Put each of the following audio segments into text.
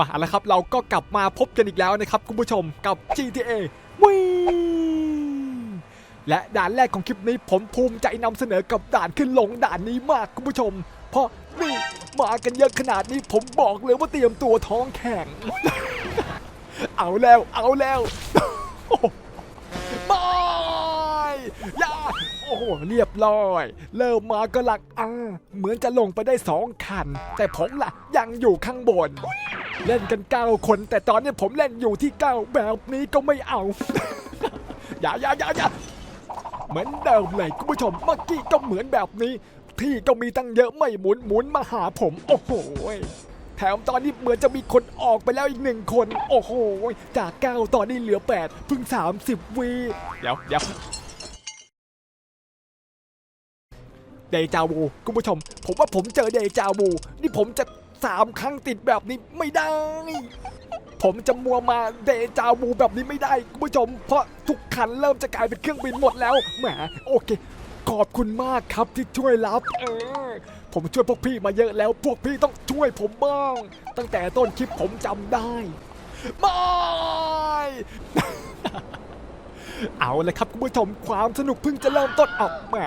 มาแล้วครับ เราก็กลับมาพบกันอีกแล้วนะครับคุณผู้ชมกับ GTA วิ่และด่านแรกของคลิปนี้ผมภูมิใจนำเสนอกับด่านขึ้นลงด่านนี้มากคุณผู้ชม เพราะนี่มากันเยอะขนาดนี้ผมบอกเลยว่าเตรียมตัวท้องแข็ง เอาแล้วเอาแล้วโอ้โหไม่ย่า หเรียบร้อย เริ่มมาก็หลักอ่าเหมือนจะลงไปได้สองคัน แต่ผมล่ะยังอยู่ข้างบน เล่นกันเก้าคน แต่ตอนนี้ผมเล่นอยู่ที่เก้าแบบนี้ก็ไม่เอา อย่าอย่าอย่าอย่าเหมือนเดิมเลยคุณผู้ชมเมื่อกี้ก็เหมือนแบบนี้ ที่ก็มีตั้งเยอะไม่หมุนหมุนมาหาผม โอ้โหแถมตอนนี้เหมือนจะมีคนออกไปแล้วอีกหนึ่งคน โอ้โห จากเก้าตอนนี้เหลือแปดเพิ่ง 30 วี เดี๋ยวเดี๋ยว เดจาวูคุณผู้ชม ผมว่าผมเจอเดจาวูนี่ผมจะสามครั้งติดแบบนี้ไม่ได้ ผมจะมัวมาเดจาวูแบบนี้ไม่ได้คุณผู้ชม เพราะทุกคันเริ่มจะกลายเป็นเครื่องบินหมดแล้วแหมโอเค ขอบคุณมากครับที่ช่วยรับเออผมช่วยพวกพี่มาเยอะแล้วพวกพี่ต้องช่วยผมบ้าง ตั้งแต่ต้นคลิปผมจำได้ไม่ เอาเลยครับคุณผู้ชมความสนุกเพิ่งจะเริ่มต้นออกมา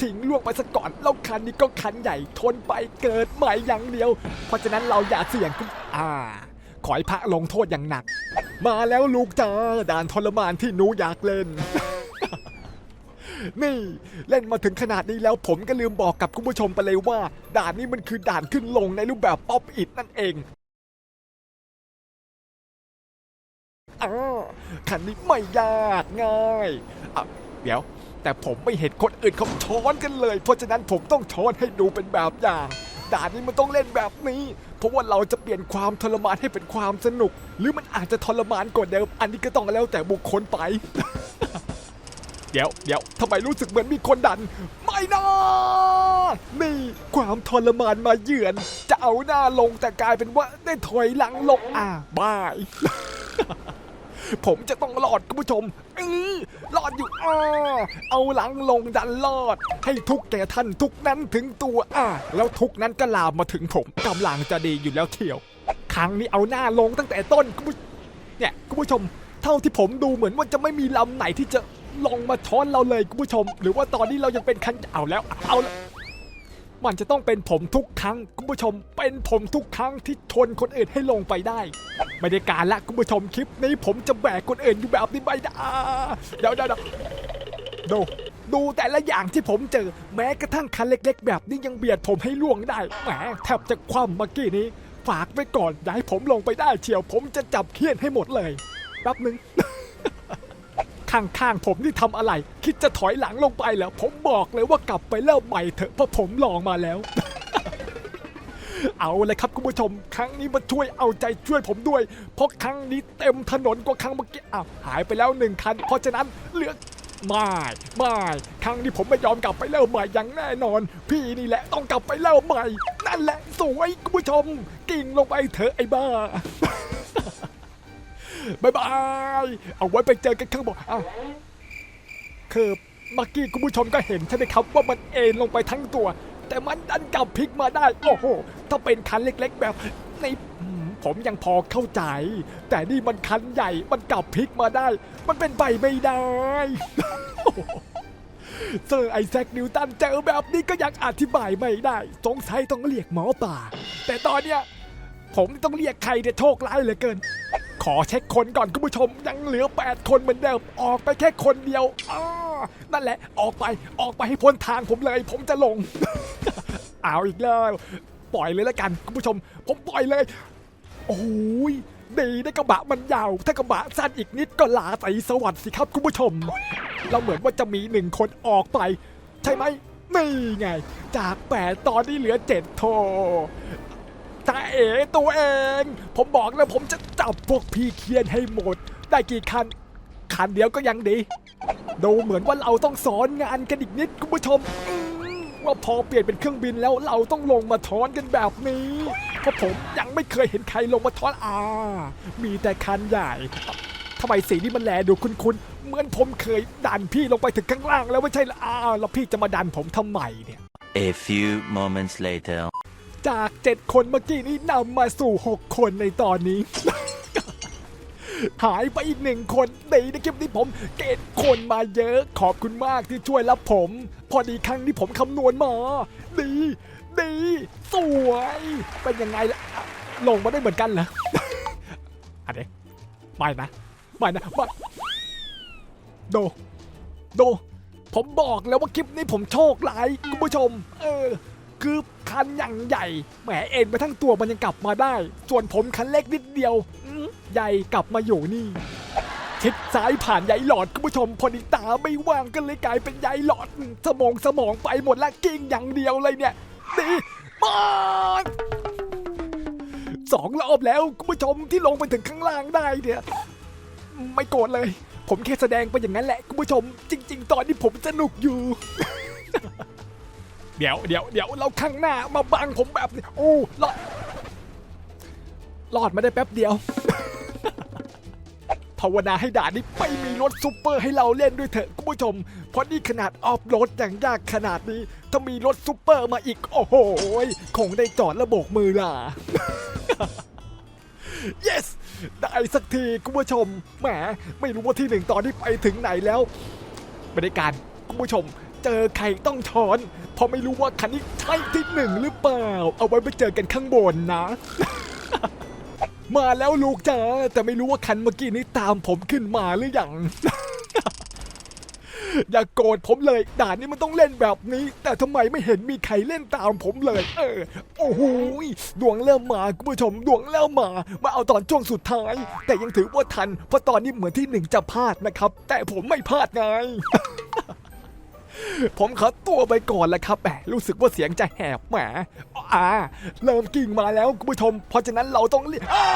ทิ้งล่วงไปซะก่อนแล้วคันนี้ก็คันใหญ่ทนไปเกิดใหม่อย่างเดียว เพราะฉะนั้นเราอย่าเสี่ยงคุณอ่า ขอให้พระลงโทษอย่างหนัก มาแล้วลูกจ้าด่านทรมานที่หนูอยากเล่นนี่เล่นมาถึงขนาดนี้แล้วผมก็ลืมบอกกับคุณผู้ชมไปเลยว่า ด่านนี้มันคือด่านขึ้นลงในรูปแบบป๊อปอิดนั่นเอง อ่าคันนี้ไม่ยากง่ายอะเดี๋ยว แต่ผมไม่เห็นคนอื่นเขาช้อนกันเลย เพราะฉะนั้นผมต้องช้อนให้ดูเป็นแบบอย่างด่านนี้มันต้องเล่นแบบนี้ เพราะว่าเราจะเปลี่ยนความทรมานให้เป็นความสนุก หรือมันอาจจะทรมานกว่าเดิม อันนี้ก็ต้องแล้วแต่บุคคลไป เดี๋ยวเดี๋ยวทำไมรู้สึกเหมือนมีคนดัน ไม่นะนี่ความทรมานมาเยือน จะเอาหน้าลงแต่กลายเป็นว่าได้ถอยหลังลงอ่าบาย ผมจะต้องรอดคุณผู้ชมเออรอดอยู่อ่าเอาหลังลงดันรอด ให้ทุกแก่ท่านทุกนั้นถึงตัวอ่าแล้วทุกนั้นก็ลามมาถึงผมกำลังจะดีอยู่แล้วเที่ยว ครั้งนี้เอาหน้าลงตั้งแต่ต้นคุณผู้เนี่ยคุณผู้ชม เท่าที่ผมดูเหมือนว่าจะไม่มีลำไหนที่จะลงมาช้อนเราเลยคุณผู้ชม หรือว่าตอนนี้เรายังเป็นคันเอาแล้วเอาแล้ว มันจะต้องเป็นผมทุกครั้งคุณผู้ชม เป็นผมทุกครั้งที่ชนคนอื่นให้ลงไปได้ ไม่ได้การละคุณผู้ชมคลิปนี้ผมจะแบกคนอื่นอยู่แบบนี้ไม่ได้เดี๋ยวเดี๋ยวเดี๋ยวดูดูแต่ละอย่างที่ผมเจอ แม้กระทั่งคันเล็ก ๆ แบบนี้ยังเบียดผมให้ล่วงได้แหมแทบจะคว่ำเมื่อกี้นี้ ฝากไว้ก่อนอย่าให้ผมลงไปได้เชียว ผมจะจับเคียนให้หมดเลยแป๊บหนึ่ง ข้างๆ ผมนี่ทำอะไร คิดจะถอยหลังลงไปเหรอผมบอกเลยว่ากลับไปเริ่มใหม่เถอะเพราะผมลองมาแล้ว เอาเลยครับคุณผู้ชม ครั้งนี้มาช่วยเอาใจช่วยผมด้วย เพราะครั้งนี้เต็มถนนกว่าครั้งเมื่อกี้อ้าวหายไปแล้วหนึ่งคัน เพราะฉะนั้นเหลือไม่ไม่ครั้งนี้ผมไม่ยอมกลับไปเริ่มใหม่อย่างแน่นอน พี่นี่แหละต้องกลับไปเริ่มใหม่ นั่นแหละสวยคุณผู้ชม กิ่งลงไปเถอะไอ้บ้า บายบาย เอาไว้ไปเจอกันข้างบนอ้าวคือเมื่อกี้คุณผู้ชมก็เห็นใช่ไหมครับว่ามันเอ็นลงไปทั้งตัว แต่มันดันกลับพลิกมาได้ โอ้โห ถ้าเป็นคันเล็กๆแบบในผมยังพอเข้าใจ แต่นี่มันคันใหญ่มันกลับพลิกมาได้ มันเป็นใบไม่ได้เซอร์ไอแซคนิวตันเจอแบบนี้ก็ยังอธิบายไม่ได้ สงสัยต้องเรียกหมอป่า แต่ตอนเนี้ยผมต้องเรียกใครเนี่ยโชคร้ายเหลือเกิน ขอเช็คคนก่อนคุณผู้ชม ยังเหลือ 8 คนเหมือนเดิมออกไปแค่คนเดียวอ้านั่นแหละออกไปออกไปให้พ้นทางผมเลย ผมจะลง เอาอีกแล้วปล่อยเลยแล้วกันคุณผู้ชม ผมปล่อยเลย โอ้ยดีได้กระบะมันยาว ถ้ากระบะสั้นอีกนิดก็ลาใสสวัสดิ์สิครับคุณผู้ชม เราเหมือนว่าจะมีหนึ่งคนออกไป ใช่ไหมนี่ไง จากแปดตอนนี้เหลือเจ็ดโท ตาเอ๋ตัวเอง ผมบอกแล้วผมจะจับพวกพี่เคียนให้หมด ได้กี่คัน คันเดียวก็ยังดี ดูเหมือนว่าเราต้องสอนงานกันอีกนิดคุณผู้ชมมว่าพอเปลี่ยนเป็นเครื่องบินแล้วเราต้องลงมาทอนกันแบบนี้ เพราะผมยังไม่เคยเห็นใครลงมาทอนอ่ามีแต่คันใหญ่ทำไมสีนี้มันแลดูคุ้นๆ เหมือนผมเคยดันพี่ลงไปถึงข้างล่างแล้วไม่ใช่เหรออ้าวแล้วพี่จะมาดันผมทำไมเนี่ย A few moments later. จาก 7 คนเมื่อกี้นี้นำมาสู่ 6 คนในตอนนี้ หายไปอีกหนึ่งคนดีนะคลิปนี้ผมเกณฑ์คนมาเยอะ ขอบคุณมากที่ช่วยรับผม พอดีครั้งนี้ผมคำนวณมา ดี ดี สวย เป็นยังไงล่ะอะ ลงมาได้เหมือนกันเหรออันนี้ไม่นะไม่นะไม่โด โด ผมบอกแล้วว่าคลิปนี้ผมโชคร้ายคุณผู้ชม เออ คือคันอย่างใหญ่แหมเอ็นไปทั้งตัวมันยังกลับมาได้ ส่วนผมคันเล็กนิดเดียวอืมใหญ่กลับมาอยู่นี่ชิดซ้ายผ่านใยหลอดคุณผู้ชมพอดีตาไม่ว่างก็เลยกลายเป็นใยหลอด สมองสมองไปหมดละกิ้งอย่างเดียวเลยเนี่ยดีมากสองรอบแล้วคุณผู้ชมที่ลงไปถึงข้างล่างได้เนี่ยไม่โกรธเลย ผมแค่แสดงไปอย่างนั้นแหละคุณผู้ชม จริง ๆ ตอนนี้ผมสนุกอยู่ เดี๋ยวเดี๋ยวเดี๋ยวเราข้างหน้ามาบังผมแบบนี้โอ้รอดรอดมาได้แป๊บเดียว ภาวนาให้ด่านนี้ไม่มีรถซูเปอร์ให้เราเล่นด้วยเถอะคุณผู้ชม เพราะนี่ขนาดออฟโรดอย่างยากขนาดนี้ ถ้ามีรถซูเปอร์มาอีก โอ้โหคงได้จอดระโบกมือล่ะ yes ได้สักทีคุณผู้ชมแหมไม่รู้ว่าที่หนึ่งตอนนี้ไปถึงไหนแล้วบรรยากาศคุณผู้ชม เจอใครต้องช้อน เพราะไม่รู้ว่าคันนี้ใช่ที่หนึ่งหรือเปล่า เอาไว้ไปเจอกันข้างบนนะ มาแล้วลูกจ้าแต่ไม่รู้ว่าคันเมื่อกี้นี้ตามผมขึ้นมาหรือยังอย่าโกรธผมเลย ด่านนี้มันต้องเล่นแบบนี้ แต่ทำไมไม่เห็นมีใครเล่นตามผมเลย เออ โอ้โหดวงเริ่มมาคุณผู้ชมดวงเริ่มมา มาเอาตอนช่วงสุดท้าย แต่ยังถือว่าทัน เพราะตอนนี้เหมือนที่หนึ่งจะพลาดนะครับ แต่ผมไม่พลาดไง ผมขอตัวไปก่อนแล้วครับแหมรู้สึกว่าเสียงจะแหบแหมอ่าเริ่มกิ่งมาแล้วคุณผู้ชม เพราะฉะนั้นเราต้องรีบอ่า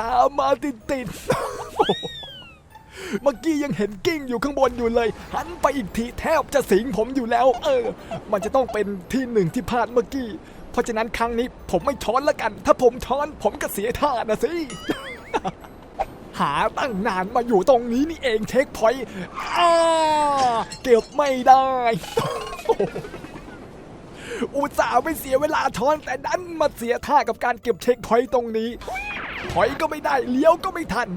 ตามมาติดติดเมื่อกี้ยังเห็นกิ้งอยู่ข้างบนอยู่เลย หันไปอีกทีแทบจะสิงผมอยู่แล้ว เออ มันจะต้องเป็นที่หนึ่งที่พลาดเมื่อกี้ เพราะฉะนั้นครั้งนี้ผมไม่ช้อนแล้วกัน ถ้าผมช้อนผมก็เสียท่านะสิ หาตั้งนานมาอยู่ตรงนี้นี่เองเช็คพอยต์อ่าเก็บไม่ได้ อุตส่าห์ไม่เสียเวลาช้อนแต่ดันมาเสียท่ากับการเก็บเช็คพอยต์ตรงนี้ถอยก็ไม่ได้เลี้ยวก็ไม่ทัน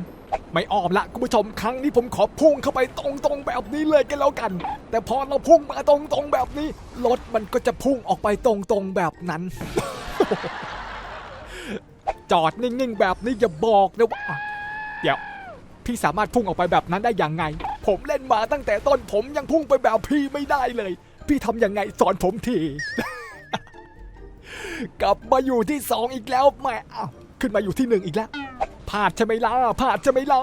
ไม่ออมละคุณผู้ชมครั้งนี้ผมขอพุ่งเข้าไปตรงๆแบบนี้เลยกันแล้วกัน แต่พอเราพุ่งมาตรงๆแบบนี้รถมันก็จะพุ่งออกไปตรงๆแบบนั้น จอดนิ่งๆแบบนี้อย่าบอกนะว่า เดี๋ยว พี่สามารถพุ่งออกไปแบบนั้นได้อย่างไง ผมเล่นมาตั้งแต่ต้นผมยังพุ่งไปแบบพี่ไม่ได้เลย พี่ทำยังไงสอนผมที กลับมาอยู่ที่สองอีกแล้วแม่อ้าขึ้นมาอยู่ที่หนึ่งอีกแล้วพลาดใช่ไหมล่ะพลาดใช่ไหมล่ะ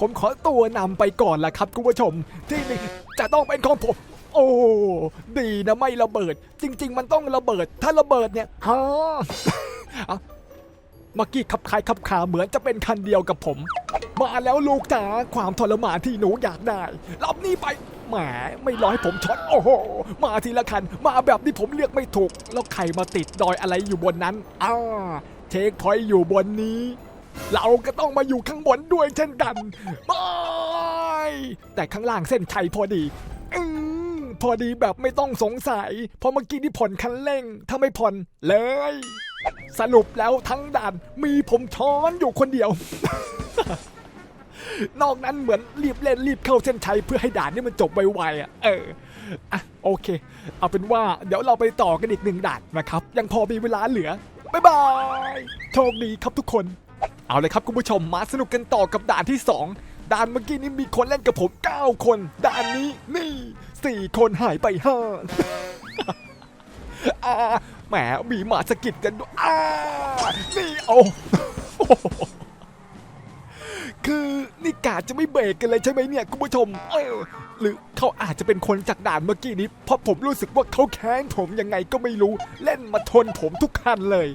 ผมขอตัวนำไปก่อนละครับคุณผู้ชม ที่หนึ่งจะต้องเป็นของผม โอ้ดีนะไม่ระเบิด จริง ๆ มันต้องระเบิด ถ้าระเบิดเนี่ยฮะ เมื่อกี้ขับคายขับขาเหมือนจะเป็นคันเดียวกับผม มาแล้วลูกจ๋าความทรมานที่หนูอยากได้รับนี่ไปแหมไม่รอให้ผมช็อตโอ้โห มาทีละคัน มาแบบที่ผมเลือกไม่ถูก แล้วใครมาติดดอยอะไรอยู่บนนั้นอ่าเชคพอยอยู่บนนี้ เราก็ต้องมาอยู่ข้างบนด้วยเช่นกันไม่แต่ข้างล่างเส้นชัยพอดีอืมพอดีแบบไม่ต้องสงสัย เพราะเมื่อกี้นี่ผ่อนคันเร่ง ถ้าไม่ผ่อนเลย สรุปแล้วทั้งด่านมีผมช้อนอยู่คนเดียว นอกนั้นเหมือนรีบเล่นรีบเข้าเส้นชัยเพื่อให้ด่านนี้มันจบไวๆอะ เอออะโอเค เอาเป็นว่าเดี๋ยวเราไปต่อกันอีกหนึ่งด่านนะครับ ยังพอมีเวลาเหลือ บ๊ายบาย โชคดีครับทุกคน เอาเลยครับคุณผู้ชมมาสนุกกันต่อกับด่านที่ 2 ด่านเมื่อกี้นี้มีคนเล่นกับผม 9 คน ด่านนี้นี่ 4 คนหายไป5อ่า แหมมีหมาสะกิดกันด้วยอ่านี่โอ้คือนี่กาจะไม่เบรกกันเลยใช่ไหมเนี่ยคุณผู้ชมเออหรือเขาอาจจะเป็นคนจากด่านเมื่อกี้นี้ เพราะผมรู้สึกว่าเขาแค้นผมยังไงก็ไม่รู้ เล่นมาทนผมทุกคันเลย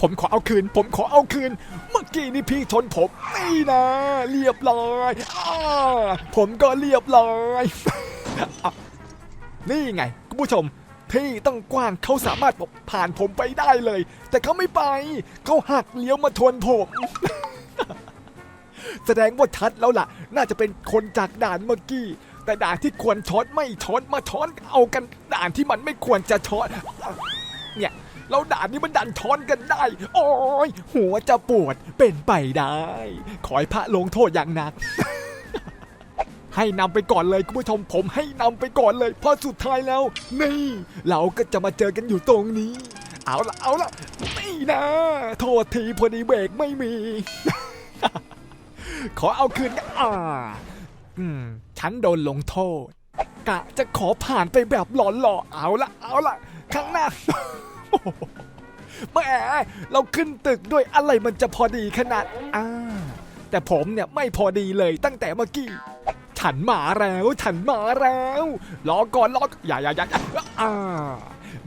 ผมขอเอาคืน ผมขอเอาคืน เมื่อกี้นี่พี่ชนผมนี่นะ เรียบร้อยอผมก็เรียบร้อยนี่ไงคุณผู้ชม ที่ต้องกว้างเขาสามารถผ่านผมไปได้เลย แต่เขาไม่ไป เขาหักเลี้ยวมาทวนผมแสดงว่าชัดแล้วล่ะ น่าจะเป็นคนจากด่านเมื่อกี้ แต่ด่านที่ควรช้อนไม่ช้อนมาช้อนเอากันด่านที่มันไม่ควรจะช้อนเนี่ยแล้วด่านนี้มันดันช้อนกันได้ โอ้ยหัวจะปวดเป็นไปได้ ขอให้พระลงโทษอย่างหนัก ให้นำไปก่อนเลยคุณผู้ชมผมให้นำไปก่อนเลยเพราะสุดท้ายแล้ว นี่ เราก็จะมาเจอกันอยู่ตรงนี้ เอาละเอาละนี่นะ โทษทีพอดีเบรกไม่มี ขอเอาคืนอ่าอืมฉันโดนลงโทษ กะจะขอผ่านไปแบบหลอนๆเอาละเอาละข้างหน้าแหมเราขึ้นตึกด้วยอะไรมันจะพอดีขนาดอ่าแต่ผมเนี่ยไม่พอดีเลยตั้งแต่เมื่อกี้ ฉันมาแล้ว ฉันมาแล้วรอก่อนรออย่าอย่าอย่าอย่า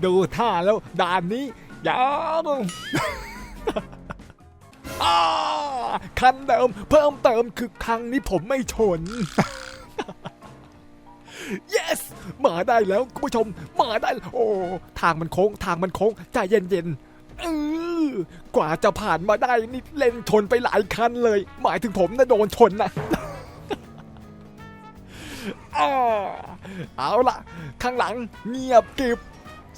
ดูท่าแล้วด่านนี้ยาวอ่าคันเดิมเพิ่มเติมคือครั้งนี้ผมไม่ชน yes มาได้แล้วคุณผู้ชม มาได้ โอ้ ทางมันโค้ง ทางมันโค้ง ใจเย็นๆเออกว่าจะผ่านมาได้นี่เล่นชนไปหลายคันเลย หมายถึงผมนะโดนชนนะ เอาล่ะ ข้างหลังเงียบกริบ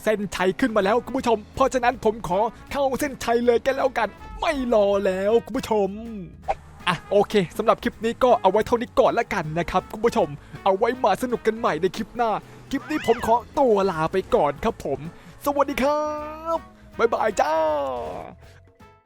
เส้นชัยขึ้นมาแล้วคุณผู้ชม เพราะฉะนั้นผมขอเข้าเส้นชัยเลยกันแล้วกัน ไม่รอแล้วคุณผู้ชมอะโอเคสำหรับคลิปนี้ก็เอาไว้เท่านี้ก่อนละกันนะครับคุณผู้ชม เอาไว้มาสนุกกันใหม่ในคลิปหน้า คลิปนี้ผมขอตัวลาไปก่อนครับผม สวัสดีครับ บ๊ายบายจ้า